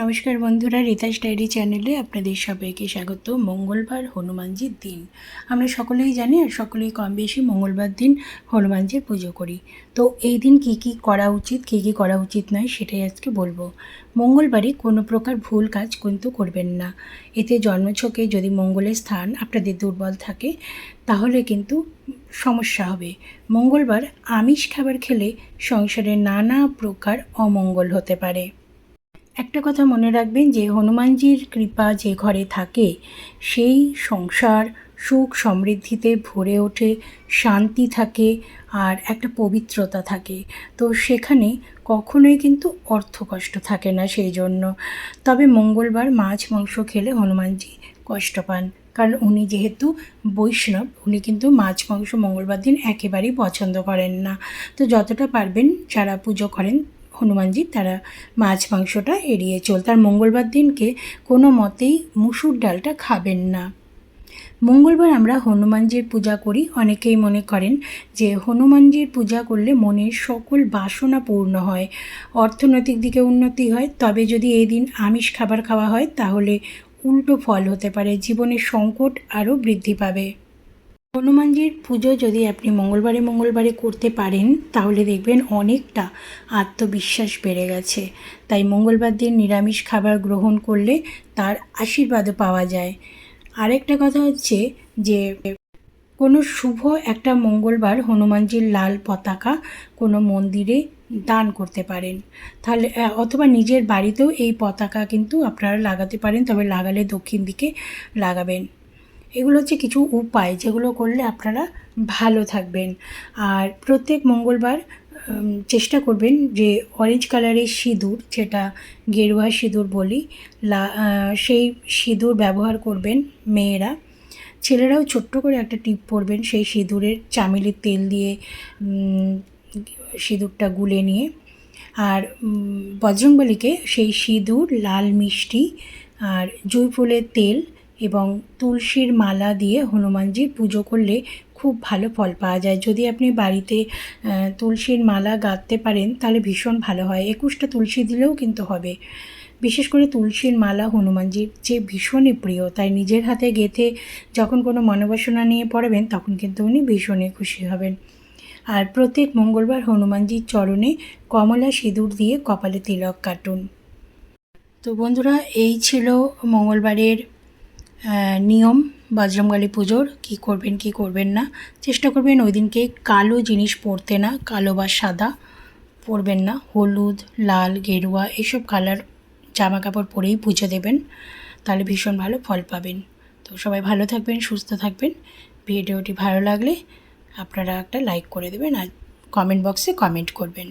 নমস্কার বন্ধুরা রিতাস ডায়েরি চ্যানেলে আপনাদের সবাইকে স্বাগত। মঙ্গলবার হনুমানজির দিন। আমরা সকলেই জানি আর সকলেই কম বেশি মঙ্গলবার দিন হনুমানজির পুজো করি। তো এই দিন কি কি করা উচিত, কি কি করা উচিত নয় সেটাই আজকে বলব। মঙ্গলবারে কোনো প্রকার ভুল কাজ কিন্তু করবেন না। এতে জন্মছকে যদি মঙ্গলের স্থান আপনাদের দুর্বল থাকে, তাহলে কিন্তু সমস্যা হবে। মঙ্গলবার আমিষ খাবার খেলে সংসারে নানা প্রকার অমঙ্গল হতে পারে। একটা কথা মনে রাখবেন, যে হনুমানজির কৃপা যে ঘরে থাকে, সেই সংসার সুখ সমৃদ্ধিতে ভরে ওঠে, শান্তি থাকে আর একটা পবিত্রতা থাকে। তো সেখানে কখনোই কিন্তু অর্থকষ্ট থাকে না সেই জন্য তবে মঙ্গলবার মাছ মাংস খেলে হনুমানজি কষ্ট পান, কারণ উনি যেহেতু বৈষ্ণব, উনি কিন্তু মাছ মাংস মঙ্গলবার দিন একেবারেই পছন্দ করেন না। তো যতটা পারবেন, যারা পুজো করেন হনুমানজি তারা মাছ মাংসটা এড়িয়ে চলতে আর মঙ্গলবার দিনকে কোনো মতেই মুসুর ডালটা খাবেন না। মঙ্গলবার আমরা হনুমানজির পূজা করি। অনেকেই মনে করেন যে হনুমানজির পূজা করলে মনের সকল বাসনা পূর্ণ হয়, অর্থনৈতিক দিকে উন্নতি হয়। তবে যদি এই দিন আমিষ খাবার খাওয়া হয়, তাহলে উল্টো ফল হতে পারে। জীবনের সংকট আরও বৃদ্ধি পাবে। হনুমানজির পুজো যদি আপনি মঙ্গলবারে মঙ্গলবারে করতে পারেন, তাহলে দেখবেন অনেকটা আত্মবিশ্বাস বেড়ে গেছে। তাই মঙ্গলবার দিন নিরামিষ খাবার গ্রহণ করলে তার আশীর্বাদও পাওয়া যায়। আরেকটা কথা হচ্ছে যে, কোনো শুভ একটা মঙ্গলবার হনুমানজির লাল পতাকা কোনো মন্দিরে দান করতে পারেন। তাহলে অথবা নিজের বাড়িতেও এই পতাকা কিন্তু আপনারা লাগাতে পারেন, তবে লাগালে দক্ষিণ দিকে লাগাবেন। এগুলো হচ্ছে কিছু উপায় যেগুলো করলে আপনারা ভালো থাকবেন। আর প্রত্যেক মঙ্গলবার চেষ্টা করবেন যে অরেঞ্জ কালারের সিঁদুর, যেটা গেরুয়া সিঁদুর বলি, লা সেই সিঁদুর ব্যবহার করবেন মেয়েরা। ছেলেরাও ছোট্ট করে একটা টিপ পরবেন সেই সিঁদুরের চামেলির তেল দিয়ে সিঁদুরটা গুলে নিয়ে। আর বজরংবলীকে সেই সিঁদুর, লাল মিষ্টি আর জুঁই ফুলের তেল এবং তুলসীর মালা দিয়ে হনুমানজির পুজো করলে খুব ভালো ফল পাওয়া যায়। যদি আপনি বাড়িতে তুলসীর মালা গাঁথতে পারেন, তাহলে ভীষণ ভালো হয়। একুশটা তুলসী দিলেও কিন্তু হবে। বিশেষ করে তুলসীর মালা হনুমানজির যে ভীষণই প্রিয়, তাই নিজের হাতে গেঁথে যখন কোনো মনোবাসনা নিয়ে পড়াবেন, তখন কিন্তু উনি ভীষণই খুশি হবেন। আর প্রত্যেক মঙ্গলবার হনুমানজির চরণে কমলা সিঁদুর দিয়ে কপালে তিলক কাটুন। তো বন্ধুরা, এই ছিল মঙ্গলবারের নিয়ম বজরংবলী পুজোর, কি করবেন কি করবেন না। চেষ্টা করবেন ওই দিনকে কালো জিনিস পরতে না, কালো বা সাদা পরবেন না। হলুদ, লাল, গেরুয়া এসব কালার জামা কাপড় পরেই পুজো দেবেন, তাহলে ভীষণ ভালো ফল পাবেন। তো সবাই ভালো থাকবেন, সুস্থ থাকবেন। ভিডিওটি ভালো লাগলে আপনারা একটা লাইক করে দেবেন আর কমেন্ট বক্সে কমেন্ট করবেন।